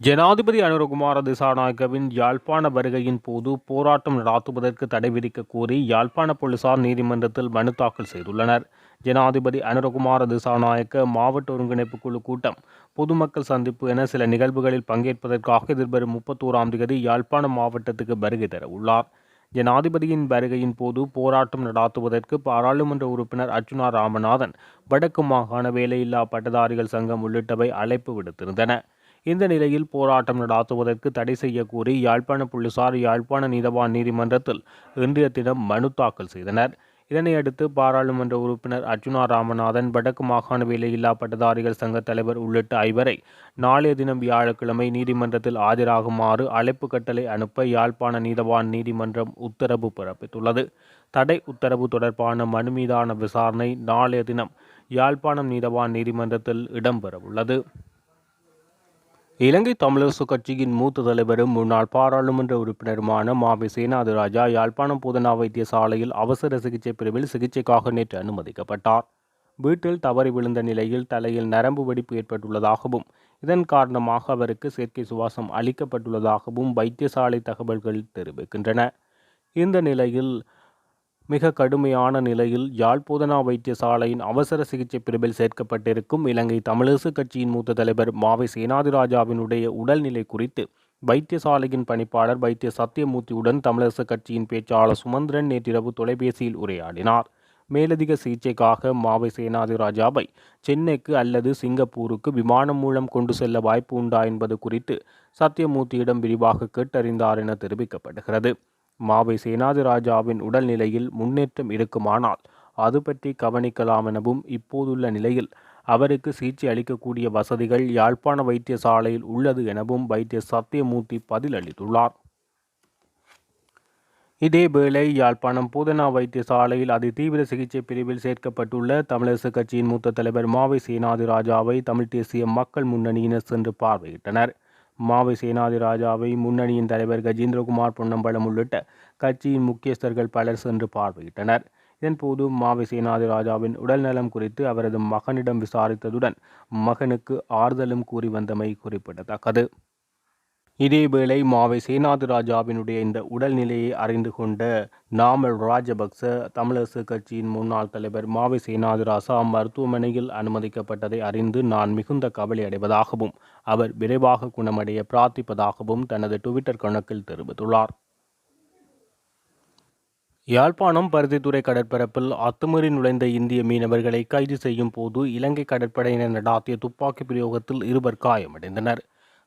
ஜனாதிபதி அனுரகுமார திசாநாயக்கவின் யாழ்ப்பாண வருகையின் போது போராட்டம் நடாத்துவதற்கு தடை விதிக்க கோரி யாழ்ப்பாண போலீசார் நீதிமன்றத்தில் மனு தாக்கல் செய்துள்ளனர். ஜனாதிபதி அனுரகுமார திசாநாயக்க மாவட்ட ஒருங்கிணைப்பு குழு கூட்டம் பொதுமக்கள் சந்திப்பு என சில நிகழ்வுகளில் பங்கேற்பதற்காக எதிர்வரும் முப்பத்தோராம் தேதி யாழ்ப்பாணம் மாவட்டத்துக்கு வருகை தர உள்ளார். ஜனாதிபதியின் வருகையின் போது போராட்டம் நடாத்துவதற்கு பாராளுமன்ற உறுப்பினர் அர்ச்சுனா ராமநாதன் வடக்கு மாகாண வேலையில்லா பட்டதாரிகள் சங்கம் உள்ளிட்டவை அழைப்பு விடுத்திருந்தன. இந்த நிலையில் போராட்டம் நடாத்துவதற்கு தடை செய்யக்கோரி கோரி யாழ்ப்பாண போலீசார் யாழ்ப்பாண நீதவான் நீதிமன்றத்தில் இன்றைய தினம் மனு தாக்கல் செய்தனர். இதனையடுத்து பாராளுமன்ற உறுப்பினர் அர்ச்சுனா ராமநாதன் வடக்கு மாகாண வேலையில்லா பட்டதாரிகள் சங்க தலைவர் உள்ளிட்ட ஐவரை நாளைய தினம் வியாழக்கிழமை நீதிமன்றத்தில் ஆஜராகுமாறு அழைப்பு கட்டளை அனுப்ப யாழ்ப்பாண நீதவான் நீதிமன்றம் உத்தரவு பிறப்பித்துள்ளது. தடை உத்தரவு தொடர்பான மனு மீதான விசாரணை நாளைய தினம் யாழ்ப்பாணம் நீதவான் நீதிமன்றத்தில் இடம்பெறவுள்ளது. இலங்கை தமிழரசு கட்சியின் மூத்த தலைவரும் முன்னாள் பாராளுமன்ற உறுப்பினருமான மாவி சேனாதிராஜா யாழ்ப்பாணம் போதனா வைத்தியசாலையில் அவசர சிகிச்சை பிரிவில் சிகிச்சைக்காக நேற்று அனுமதிக்கப்பட்டார். வீட்டில் தவறி விழுந்த நிலையில் தலையில் நரம்பு வெடிப்பு ஏற்பட்டுள்ளதாகவும் இதன் காரணமாக அவருக்கு செயற்கை சுவாசம் அளிக்கப்பட்டுள்ளதாகவும் வைத்தியசாலை தகவல்கள் தெரிவிக்கின்றன. இந்த நிலையில் மிக கடுமையான நிலையில் யாழ்ப்போதனா வைத்தியசாலையின் அவசர சிகிச்சை பிரிவில் சேர்க்கப்பட்டிருக்கும் இலங்கை தமிழரசு கட்சியின் மூத்த தலைவர் மாவை சேனாதிராஜாவினுடைய உடல்நிலை குறித்து வைத்தியசாலையின் பணிப்பாளர் வைத்திய சத்தியமூர்த்தியுடன் தமிழரசு கட்சியின் பேச்சாளர் சுமந்திரன் நேற்றிரவு தொலைபேசியில் உரையாடினார். மேலதிக சிகிச்சைக்காக மாவை சேனாதிராஜாவை சென்னைக்கு அல்லது சிங்கப்பூருக்கு விமானம் மூலம் கொண்டு செல்ல வாய்ப்பு உண்டா என்பது குறித்து சத்தியமூர்த்தியிடம் விரிவாக கேட்டறிந்தார் என தெரிவிக்கப்படுகிறது. மாவை சேனாதிராஜாவின் உடல்நிலையில் முன்னேற்றம் இருக்குமானால் அது பற்றி கவனிக்கலாம் எனவும் இப்போதுள்ள நிலையில் அவருக்கு சிகிச்சை அளிக்கக்கூடிய வசதிகள் யாழ்ப்பாண வைத்தியசாலையில் உள்ளது எனவும் வைத்திய சத்தியமூர்த்தி பதிலளித்துள்ளார். இதேவேளை யாழ்ப்பாணம் பூதனா வைத்தியசாலையில் அதிதீவிர சிகிச்சை பிரிவில் சேர்க்கப்பட்டுள்ள தமிழரசு கட்சியின் மூத்த தலைவர் மாவை சேனாதிராஜாவை தமிழ் தேசிய மக்கள் முன்னணியினர் சென்று பார்வையிட்டனர். மாவை சேனாதிராஜாவை முன்னணியின் தலைவர் கஜேந்திரகுமார் பொன்னம்பலம் உள்ளிட்ட கட்சியின் முக்கியஸ்தர்கள் பலர் சென்று பார்வையிட்டனர். இதன்போது மாவை சேனாதிராஜாவின் உடல்நலம் குறித்து அவரது மகனிடம் விசாரித்ததுடன் மகனுக்கு ஆறுதலும் கூறி வந்தமை குறிப்பிடத்தக்கது. இதேவேளை மாவை சேனாதிராஜாவினுடைய இந்த உடல்நிலையை அறிந்து கொண்ட நாமல் ராஜபக்ச தமிழரசு கட்சியின் முன்னாள் தலைவர் மாவை சேனாதிராசா மருத்துவமனையில் அனுமதிக்கப்பட்டதை அறிந்து நான் மிகுந்த கவலை அடைவதாகவும் அவர் விரைவாக குணமடைய பிரார்த்திப்பதாகவும் தனது டுவிட்டர் கணக்கில் தெரிவித்துள்ளார். யாழ்ப்பாணம் பருத்தித்துறை கடற்பரப்பில் அத்துமீறி நுழைந்த இந்திய மீனவர்களை கைது செய்யும் போது இலங்கை கடற்படையினர் நடாத்திய துப்பாக்கி பிரயோகத்தில் இருவர் காயமடைந்தனர்.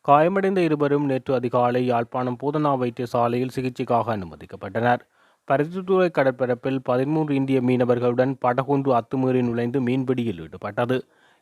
காயமடைந்த இருவரும் நேற்று அதிகாலை யாழ்ப்பாணம் பூதனா வைத்தியசாலையில் சிகிச்சைக்காக அனுமதிக்கப்பட்டனர். பருத்தித்துறை கடற்பரப்பில் பதிமூன்று இந்திய மீனவர்களுடன் படகொன்று அத்துமீறி நுழைந்து மீன்பிடியில் ஈடுபட்டது.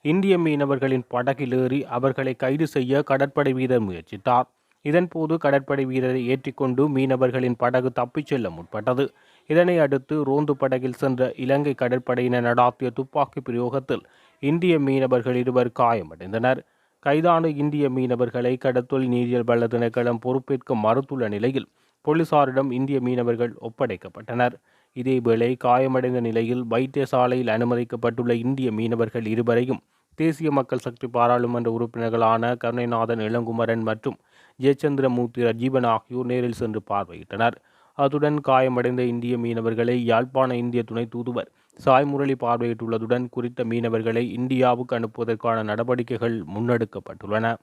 இந்திய மீனவர்களின் படகில் ஏறி அவர்களை கைது செய்ய கடற்படை வீரர் முயற்சித்தார். இதன்போது கடற்படை வீரரை ஏற்றிக்கொண்டு மீனவர்களின் படகு தப்பிச் செல்ல முற்பட்டது. இதனை அடுத்து ரோந்து படகில் சென்ற இலங்கை கடற்படையினர் நடாத்திய துப்பாக்கி பிரயோகத்தில் இந்திய மீனவர்கள் இருவர் காயமடைந்தனர். கைதான இந்திய மீனவர்களை கடத்தொழில் நீரியல் வள திணைக்களம் பொறுப்பேற்க மறுத்துள்ள நிலையில் போலீசாரிடம் இந்திய மீனவர்கள் ஒப்படைக்கப்பட்டனர். இதேவேளை காயமடைந்த நிலையில் வைத்தியசாலையில் அனுமதிக்கப்பட்டுள்ள இந்திய மீனவர்கள் இருவரையும் தேசிய மக்கள் சக்தி பாராளுமன்ற உறுப்பினர்களான கருணைநாதன் இளங்குமரன் மற்றும் ஜெயச்சந்திரமூர்த்தி ரஜீவன் ஆகியோர் நேரில் சென்று பார்வையிட்டனர். அத்துடன் காயமடைந்த இந்திய மீனவர்களை யாழ்ப்பாண இந்திய துணை தூதுவர் சாய் முரளி பார்வையிட்டுள்ளதுடன் குறித்த மீனவர்களை இந்தியாவுக்கு அனுப்புவதற்கான நடவடிக்கைகள் முன்னெடுக்கப்பட்டுள்ளன.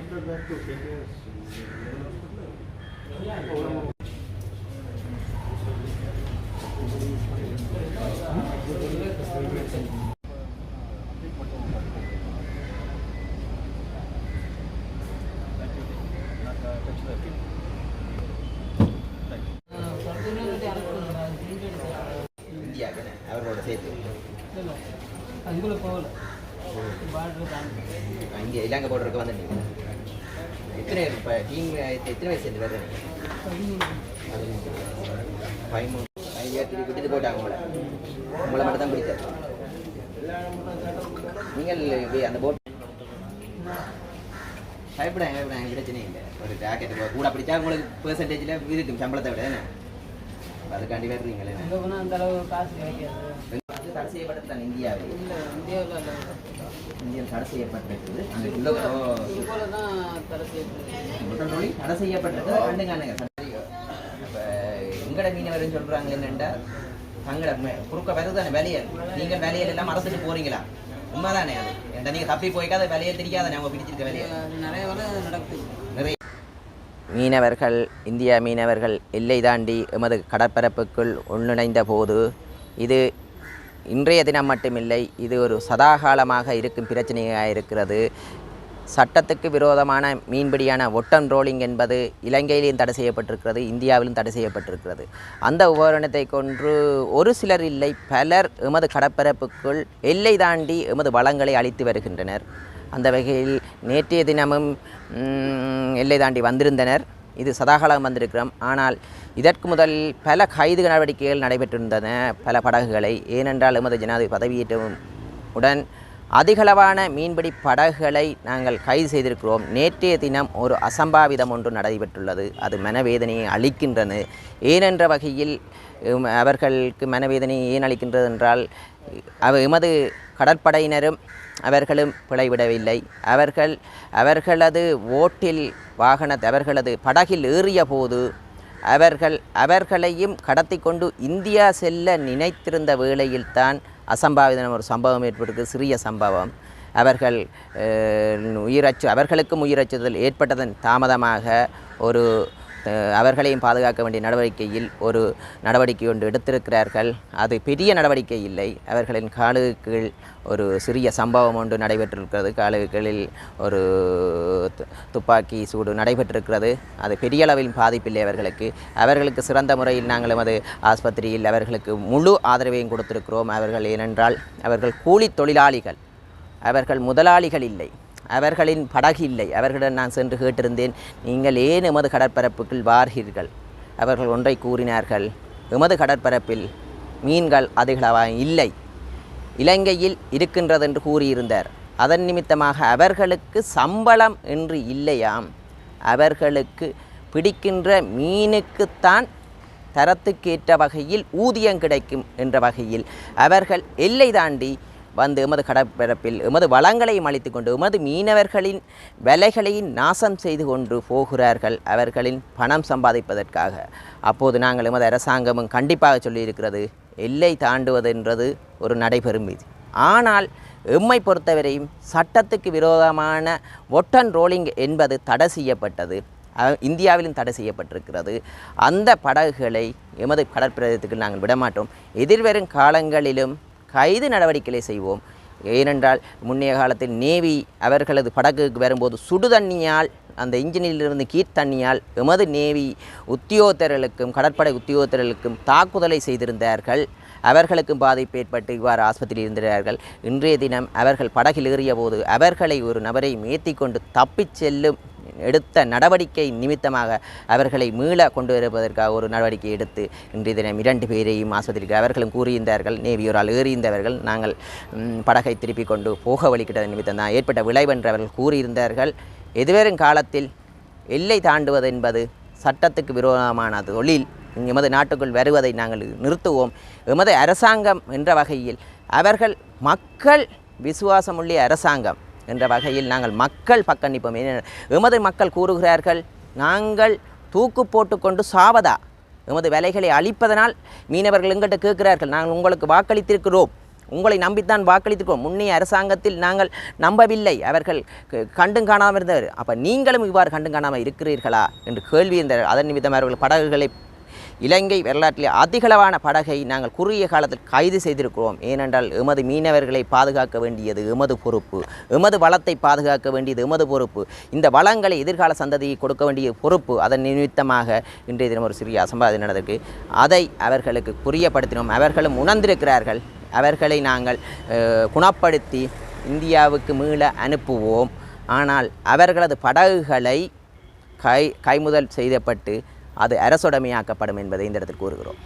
Oh. இந்தியாவுக்கு அவரோட சேர்த்து. அதுக்குள்ள போகல பார்டர் இங்கே இலங்கை போடுறதுக்கு வந்து நீங்கள் எத்தனை இப்போ எத்தனை வயசு ரெண்டு பேர் பதிமூணு. விட்டுட்டு போயிட்டாங்க உங்களை. உங்களை மட்டும் தான் பிடித்தது நீங்கள் அந்த போட் பயப்படாங்க பயப்படாங்க பிரச்சனை இல்லை. ஒரு ஜாக்கெட் கூட பிடிச்சா உங்களுக்கு பெர்சன்டேஜில் இருக்கும். சம்பளத்தை விட அதுக்காண்டி வர்றீங்களே அந்த அளவு காசு கிடைக்காது. அது தடை செய்யப்பட்டது தான் இந்தியாவில் இந்தியாவில் தடை செய்யப்பட்டிருக்குது. அந்த உள்ள இது போல தான் தடை செய்யப்பட்டிருக்குது. கண்டுங்க இப்போ எங்கட மீனவர்னு சொல்கிறாங்க என்னென்னா தங்கட குறுக்க வருது தானே வேலையல். நீங்கள் வேலையல் எல்லாம் மறந்துட்டு போறீங்களா? உண்மைதானே அது? என்கிட்ட நீங்கள் தப்பி போய்க்காத வேலையை தெரியாதானே அவங்க பிடிச்சிருக்க வேலையை நிறைய வரை நடக்குது. நிறைய மீனவர்கள் இந்திய மீனவர்கள் எல்லை தாண்டி எமது கடற்பரப்புக்குள் ஒன்றிணைந்த போது இது இன்றைய தினம் மட்டுமில்லை இது ஒரு சதாகாலமாக இருக்கும் பிரச்சனையாக இருக்கிறது. சட்டத்துக்கு விரோதமான மீன்பிடியான ஒட்டன் ரோலிங் என்பது இலங்கையிலும் தடை செய்யப்பட்டிருக்கிறது இந்தியாவிலும் தடை செய்யப்பட்டிருக்கிறது. அந்த உபகரணத்தை கொன்று ஒரு சிலர் இல்லை பலர் எமது கடற்பரப்புக்குள் எல்லை தாண்டி எமது வளங்களை அளித்து வருகின்றனர். அந்த வகையில் நேற்றைய தினமும் எல்லை தாண்டி வந்திருந்தனர். இது சதாகாலம் வந்திருக்கிறோம். ஆனால் இதற்கு முதல் பல கைது நடவடிக்கைகள் நடைபெற்றிருந்தன பல படகுகளை. ஏனென்றால் எமது ஜனாதிபதி பதவியேற்றவும் உடன் அதிகளவான மீன்பிடி படகுகளை நாங்கள் கைது செய்திருக்கிறோம். நேற்றைய தினம் ஒரு அசம்பாவிதம் ஒன்று நடைபெற்றுள்ளது. அது மனவேதனையை அளிக்கின்றன ஏனென்ற வகையில் அவர்களுக்கு மனவேதனையை ஏன் அளிக்கின்றது என்றால் அவ எமது கடற்படையினரும் அவர்களும் பிழைவிடவில்லை. அவர்கள் அவர்களது ஓட்டில் வாகனத்தை அவர்களது படகில் ஏறிய போது அவர்கள் அவர்களையும் கடத்தி கொண்டு இந்தியா செல்ல நினைத்திருந்த வேளையில்தான் அசம்பாவிதம் ஒரு சம்பவம் ஏற்பட்டிருக்கு சிறிய சம்பவம். அவர்கள் உயிரச்சு அவர்களுக்கும் உயிரச்சுதல் ஏற்பட்டதன் தாமதமாக ஒரு அவர்களையும் பாதுகாக்க வேண்டிய நடவடிக்கையில் ஒரு நடவடிக்கை ஒன்று எடுத்திருக்கிறார்கள். அது பெரிய நடவடிக்கை இல்லை. அவர்களின் காலுக்கு ஒரு சிறிய சம்பவம் ஒன்று நடைபெற்றிருக்கிறது. காலுகளில் ஒரு து- துப்பாக்கி சூடு நடைபெற்றிருக்கிறது. அது பெரிய அளவில் பாதிப்பில்லை அவர்களுக்கு. அவர்களுக்கு சிறந்த முறையில் நாங்கள் எமது ஆஸ்பத்திரியில் அவர்களுக்கு முழு ஆதரவையும் கொடுத்திருக்கிறோம். அவர்கள் ஏனென்றால் அவர்கள் கூலி தொழிலாளிகள். அவர்கள் முதலாளிகள் இல்லை. அவர்களின் படகு இல்லை அவர்களிடம் நான் சென்று கேட்டிருந்தேன் நீங்கள் ஏன் எமது கடற்பரப்புக்குள் வார்கிறீர்கள் அவர்கள் ஒன்றை கூறினார்கள் எமது கடற்பரப்பில் மீன்கள் அதிகளவாக இல்லை. இலங்கையில் இருக்கின்றது என்று கூறியிருந்தார். அதன் நிமித்தமாக அவர்களுக்கு சம்பளம் என்று இல்லையாம். அவர்களுக்கு பிடிக்கின்ற மீனுக்குத்தான் தரத்துக்கேற்ற வகையில் ஊதியம் கிடைக்கும் என்ற வகையில். அவர்கள் எல்லை தாண்டி வந்து எமது கடற்பரப்பில் எமது வளங்களையும் அழித்து கொண்டு எமது மீனவர்களின் விலைகளையும் நாசம் செய்து கொண்டு போகிறார்கள். அவர்களின் பணம் சம்பாதிப்பதற்காக. அப்போது நாங்கள் எமது அரசாங்கமும் கண்டிப்பாக சொல்லியிருக்கிறது எல்லை தாண்டுவதென்றது ஒரு நடைபெறும் விதி. ஆனால் எம்மை பொறுத்தவரையும் சட்டத்துக்கு விரோதமான ஒட்டன் ரோலிங் என்பது தடை செய்யப்பட்டது. இந்தியாவிலும் தடை செய்யப்பட்டிருக்கிறது. அந்த படகுகளை எமது கடற்பிரதேசத்துக்கு நாங்கள் விடமாட்டோம். எதிர்வரும் காலங்களிலும் கைது நடவடிக்கைகளை செய்வோம். ஏனென்றால் முன்னைய காலத்தில் நேவி அவர்களது படகுக்கு வரும்போது சுடு தண்ணியால் அந்த இன்ஜினிலிருந்து கீழ் தண்ணியால் எமது நேவி உத்தியோகத்தர்களுக்கும் கடற்படை உத்தியோகத்தர்களுக்கும் தாக்குதலை செய்திருந்தார்கள். அவர்களுக்கும் பாதிப்பு ஏற்பட்டு இவ்வாறு ஆஸ்பத்திரியில் இருந்தார்கள் இன்றைய தினம் அவர்கள் படகில் ஏறிய போது அவர்களை ஒரு நபரை மேத்தி கொண்டு தப்பிச் செல்லும் எடுத்த நடவடிக்கை நிமித்தமாக அவர்களை மீள கொண்டு வருவதற்காக ஒரு நடவடிக்கை எடுத்து இன்றைய தினம் இரண்டு பேரையும் ஆஸ்பத்திரிக்கு அவர்களும் கூறியிருந்தார்கள். நேவியோரால் ஏறியிருந்தவர்கள். நாங்கள் படகை திருப்பி கொண்டு போக வழிகிட்டதன் நிமித்தம் தான் ஏற்பட்ட விளைவென்று அவர்கள் கூறியிருந்தார்கள். எதிர்வரும் காலத்தில் எல்லை தாண்டுவது என்பது சட்டத்துக்கு விரோதமான தொழில். எமது நாட்டுக்குள் வருவதை நாங்கள் நிறுத்துவோம். எமது அரசாங்கம் என்ற வகையில் அவர்கள் மக்கள் விசுவாசமுள்ள அரசாங்கம். என்ற வகையில் நாங்கள் மக்கள் பக்கம் நிற்போம். எமது மக்கள் கூறுகிறார்கள் நாங்கள் தூக்கு போட்டுக்கொண்டு சாவதா? எமது விலைகளை அழிப்பதனால்? மீனவர்கள் எங்கிட்ட கேட்கிறார்கள் நாங்கள் உங்களுக்கு வாக்களித்திருக்கிறோம். உங்களை நம்பித்தான் வாக்களித்திருக்கோம் முன்னைய அரசாங்கத்தில் நாங்கள் நம்பவில்லை. அவர்கள் கண்டும் காணாமல் இருந்தவர். அப்போ நீங்களும் இவ்வாறு கண்டும் காணாமல் இருக்கிறீர்களா? என்று கேள்வி இருந்தார் அதன் நிமித்தம் அவர்கள் படகுகளை இலங்கை வரலாற்றிலே அதிகளவான படகை நாங்கள் குறுகிய காலத்தில் கைது செய்திருக்கிறோம். ஏனென்றால் எமது மீனவர்களை பாதுகாக்க வேண்டியது எமது பொறுப்பு. எமது வளத்தை பாதுகாக்க வேண்டியது எமது பொறுப்பு. இந்த வளங்களை எதிர்கால சந்ததியை கொடுக்க வேண்டிய பொறுப்பு அதன் நிமித்தமாக இன்றைய தினம் ஒரு சிறிய அசம்பாதி நடந்திருக்கு. அதை அவர்களுக்கு புரியப்படுத்தினோம். அவர்களும் உணர்ந்திருக்கிறார்கள். அவர்களை நாங்கள் குணப்படுத்தி இந்தியாவுக்கு மீள அனுப்புவோம். ஆனால் அவர்களது படகுகளை கை கைமுதல் செய்யப்பட்டு அது அரசுடைமையாக்கப்படும் என்பதை இந்த இடத்தில் கூறுகிறோம்.